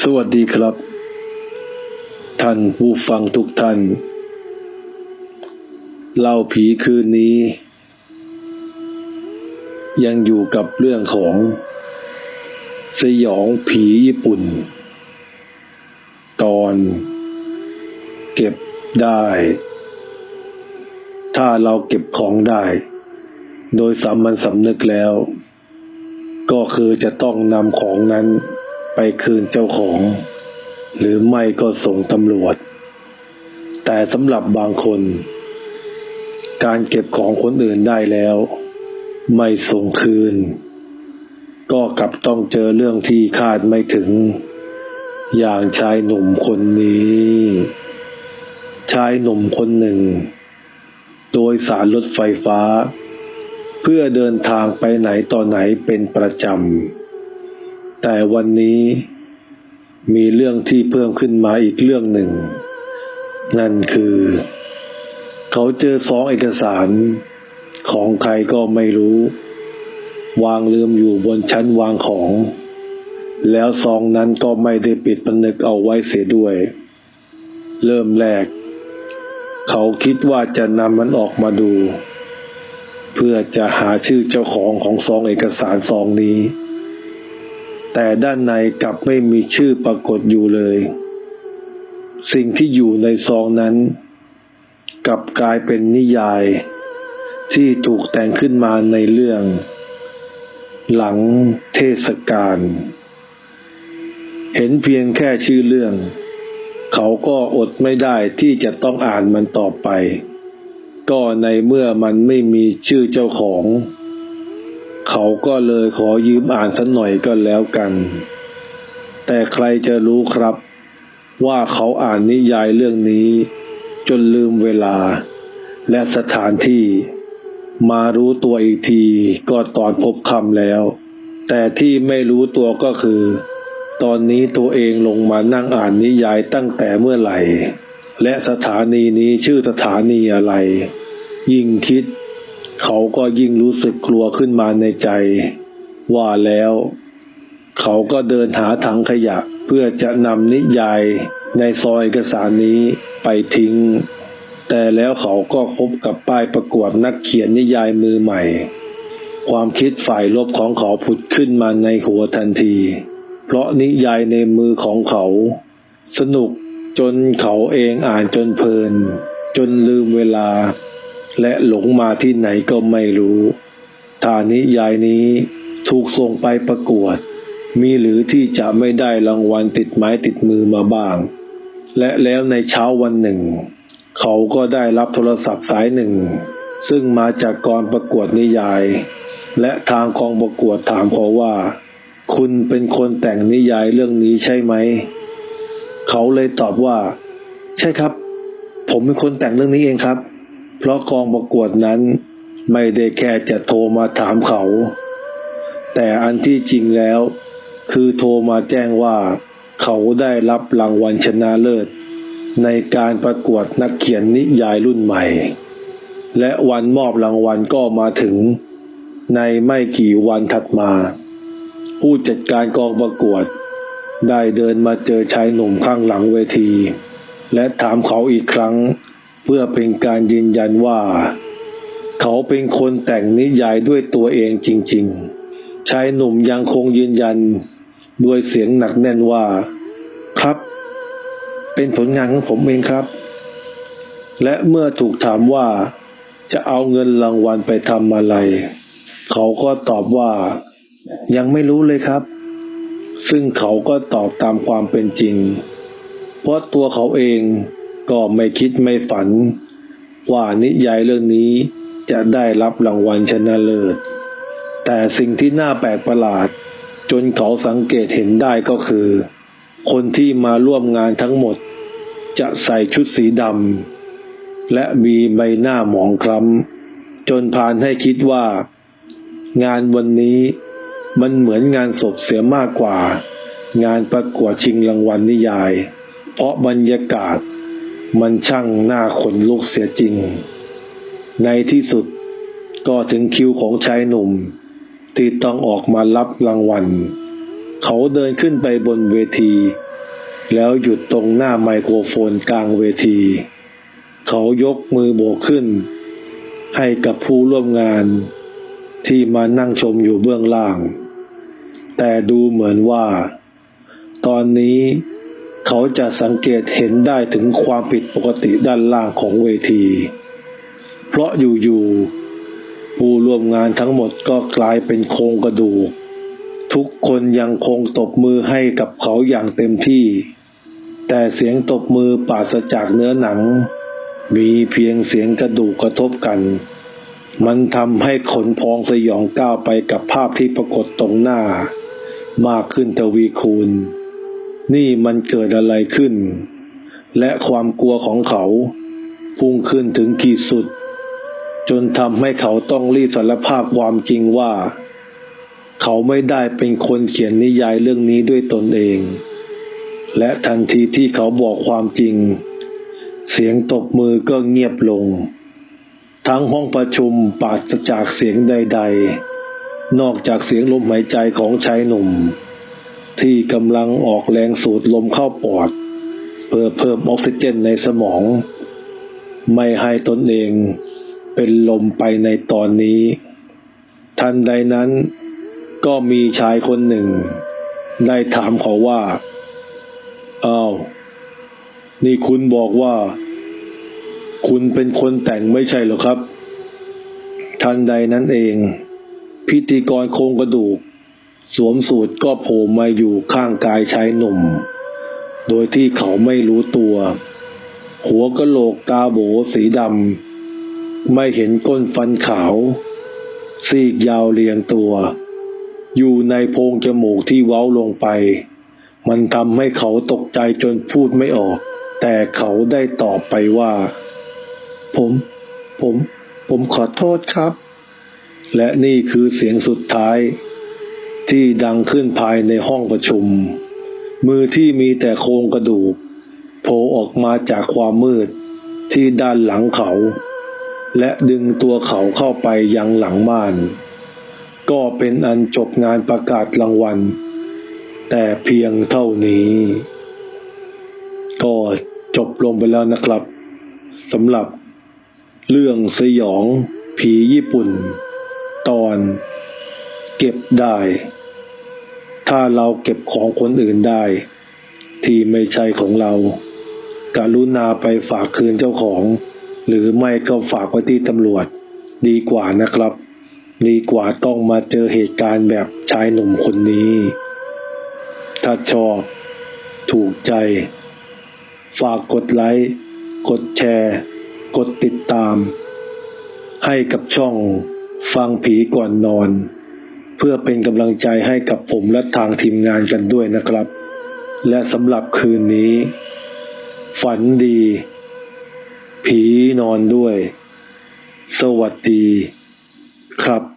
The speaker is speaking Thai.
สวัสดีครับ ท่านผู้ฟังทุกท่าน เล่าผีคืนนี้ ยังอยู่กับเรื่องของ สยองผีญี่ปุ่น ตอนเก็บได้ ถ้าเราเก็บของได้ โดยสามัญสำนึกแล้ว ก็คือจะต้องนำของนั้นไปคืนเจ้าของ หรือไม่ก็ส่งตำรวจ แต่สำหรับบางคน การเก็บของคนอื่นได้แล้ว ไม่ส่งคืน ก็กลับต้องเจอเรื่องที่คาดไม่ถึง อย่างชายหนุ่มคนนี้ ชายหนุ่มคนหนึ่ง โดยสารรถไฟฟ้า พื่อเดินทางไปไหนต่อไหนเป็นประจำ แต่วันนี้มีเรื่องที่เพิ่มขึ้นมาอีกเรื่องหนึ่ง นั่นคือ เขาเจอซองเอกสารของใครก็ไม่รู้ วางลืมอยู่บนชั้นวางของ แล้วซองนั้นก็ไม่ได้ปิดผนึกเอาไว้เสียด้วย เริ่มแรก เขาคิดว่าจะนำมันออกมาดู เพื่อจะหาชื่อเจ้าของของซองเอกสารซองนี้ แต่ด้านในกลับไม่มีชื่อปรากฏอยู่เลย สิ่งที่อยู่ในซองนั้น กลับกลายเป็นนิยาย ที่ถูกแต่งขึ้นมาในเรื่อง หลังเทศกาลเห็นเพียงแค่ชื่อเรื่อง เขาก็อดไม่ได้ที่จะต้องอ่านมันต่อไป ก็ในเมื่อมันไม่มีชื่อเจ้าของ เขาก็เลยขอยืมอ่านสักหน่อยก็แล้วกัน แต่ใครจะรู้ครับ ว่าเขาอ่านนิยายเรื่องนี้ จนลืมเวลา และสถานที่ มารู้ตัวอีกทีก็ตอนพบคำแล้ว แต่ที่ไม่รู้ตัวก็คือ ตอนนี้ตัวเองลงมานั่งอ่านนิยายตั้งแต่เมื่อไหร่ และสถานีนี้ชื่อสถานีอะไร ยิ่งคิด เขาก็ยิ่งรู้สึกกลัวขึ้นมาในใจ ว่าแล้ว เขาก็เดินหาถังขยะเพื่อจะนำนิยายในซอยเอกสารนี้ไปทิ้ง แต่แล้วเขาก็พบกับป้ายประกวดนักเขียนนิยายมือใหม่ ความคิดฝ่ายลบของเขาผุดขึ้นมาในหัวทันที เพราะนิยายในมือของเขา สนุก จนเขาเองอ่านจนเพลิน จนลืมเวลา และหลงมาที่ไหนก็ไม่รู้ถ้านิยายนี้ถูกส่งไปประกวด มีหรือที่จะไม่ได้รางวัลติดไม้ติดมือมาบ้าง และแล้วในเช้าวันหนึ่ง เขาก็ได้รับโทรศัพท์สายหนึ่ง ซึ่งมาจากกองประกวดนิยาย และทางกองประกวดถามเขาว่า คุณเป็นคนแต่งนิยายเรื่องนี้ใช่ไหม เขาเลยตอบว่า ใช่ครับ ผมเป็นคนแต่งเรื่องนี้เองครับ เพราะกองประกวดนั้น ไม่ได้แค่จะโทรมาถามเขา แต่อันที่จริงแล้ว คือโทรมาแจ้งว่า เขาได้รับรางวัลชนะเลิศ ในการประกวดนักเขียนนิยายรุ่นใหม่ และวันมอบรางวัลก็มาถึง ในไม่กี่วันถัดมา ผู้จัดการกองประกวด ได้เดินมาเจอชายหนุ่มข้างหลังเวที และถามเขาอีกครั้ง เพื่อเป็นการยืนยันว่า เขาเป็นคนแต่งนิยายด้วยตัวเองจริง ๆ ชายหนุ่มยังคงยืนยันด้วยเสียงหนักแน่นว่า ครับ เป็นผลงานของผมเองครับ และเมื่อถูกถามว่าจะเอาเงินรางวัลไปทำอะไร เขาก็ตอบว่า ยังไม่รู้เลยครับ ซึ่งเขาก็ตอบตามความเป็นจริง เพราะตัวเขาเองก็ไม่คิดไม่ฝัน ว่านิยายเรื่องนี้จะได้รับรางวัลชนะเลิศ แต่สิ่งที่น่าแปลกประหลาด จนเขาสังเกตเห็นได้ก็คือ คนที่มาร่วมงานทั้งหมด จะใส่ชุดสีดำและมีใบหน้าหมองคล้ำจนพานให้คิดว่า งานวันนี้ มันเหมือนงานศพเสียมากกว่า งานประกวดชิงรางวัลนิยาย เพราะบรรยากาศ มันช่างน่าขนลุกเสียจริง ในที่สุดก็ถึงคิวของชายหนุ่ม ที่ต้องออกมารับรางวัล เขาเดินขึ้นไปบนเวที แล้วหยุดตรงหน้าไมโครโฟนกลางเวที เขายกมือโบกขึ้น ให้กับผู้ร่วมงานที่มานั่งชมอยู่เบื้องล่าง แต่ดูเหมือนว่า ตอนนี้เขาจะสังเกตเห็นได้ถึงความผิดปกติด้านล่างของเวที เพราะอยู่ๆผู้ร่วมงานทั้งหมดก็กลายเป็นโครงกระดูก ทุกคนยังคงตบมือให้กับเขาอย่างเต็มที่ แต่เสียงตบมือปราศจากเนื้อหนัง มีเพียงเสียงกระดูกกระทบกัน มันทำให้ขนพองสยองก้าวไปกับภาพที่ปรากฏตรงหน้า มากขึ้นทวีคูณ นี่มันเกิดอะไรขึ้น และความกลัวของเขา พุ่งขึ้นถึงขีดสุด จนทำให้เขาต้องรีบสารภาพความจริงว่า เขาไม่ได้เป็นคนเขียนนิยายเรื่องนี้ด้วยตนเอง และทันทีที่เขาบอกความจริง เสียงตบมือก็เงียบลง ทั้งห้องประชุมปราศจากเสียงใด ๆ นอกจากเสียงลมหายใจของชายหนุ่ม ที่กำลังออกแรงสูดลมเข้าปอด เพื่อเพิ่มออกซิเจนในสมอง ไม่ให้ตนเองเป็นลมไปในตอนนี้ ทันใดนั้นก็มีชายคนหนึ่ง ได้ถามเขาว่าอ้าวนี่คุณบอกว่า คุณเป็นคนแต่งไม่ใช่หรอครับ ทันใดนั้นเอง พิธีกรโครงกระดูก สวมสูทก็โผล่มาอยู่ข้างกายชายหนุ่ม โดยที่เขาไม่รู้ตัว หัวกะโหลกตาโบสีดำไม่เห็นก้นฟันขาว ซีกยาวเรียงตัว อยู่ในโพรงจมูกที่เว้าลงไป มันทำให้เขาตกใจจนพูดไม่ออก แต่เขาได้ตอบไปว่า ผม ผม ผมขอโทษครับ และนี่คือเสียงสุดท้าย ที่ดังขึ้นภายในห้องประชุม มือที่มีแต่โครงกระดูกโผล่ออกมาจากความมืดที่ด้านหลังเขา และดึงตัวเขาเข้าไปยังหลังม่าน ก็เป็นอันจบงานประกาศรางวัล แต่เพียงเท่านี้ ก็จบลงไปแล้วนะครับสำหรับเรื่องสยองผีญี่ปุ่น ตอน เก็บได้ ถ้าเราเก็บของคนอื่นได้ ที่ไม่ใช่ของเราการุณาไปฝากคืนเจ้าของ หรือไม่ก็ฝากไว้ที่ตำรวจ ดีกว่านะครับ ดีกว่าต้องมาเจอเหตุการณ์แบบชายหนุ่มคนนี้ ถ้าชอบถูกใจ ฝากกดไลค์ กดแชร์ กดติดตาม ให้กับช่อง ฟังผีก่อนนอน เพื่อเป็นกำลังใจให้กับผมและทางทีมงานกันด้วยนะครับ และสำหรับคืนนี้ ฝันดี ผีนอนด้วย สวัสดี ครับ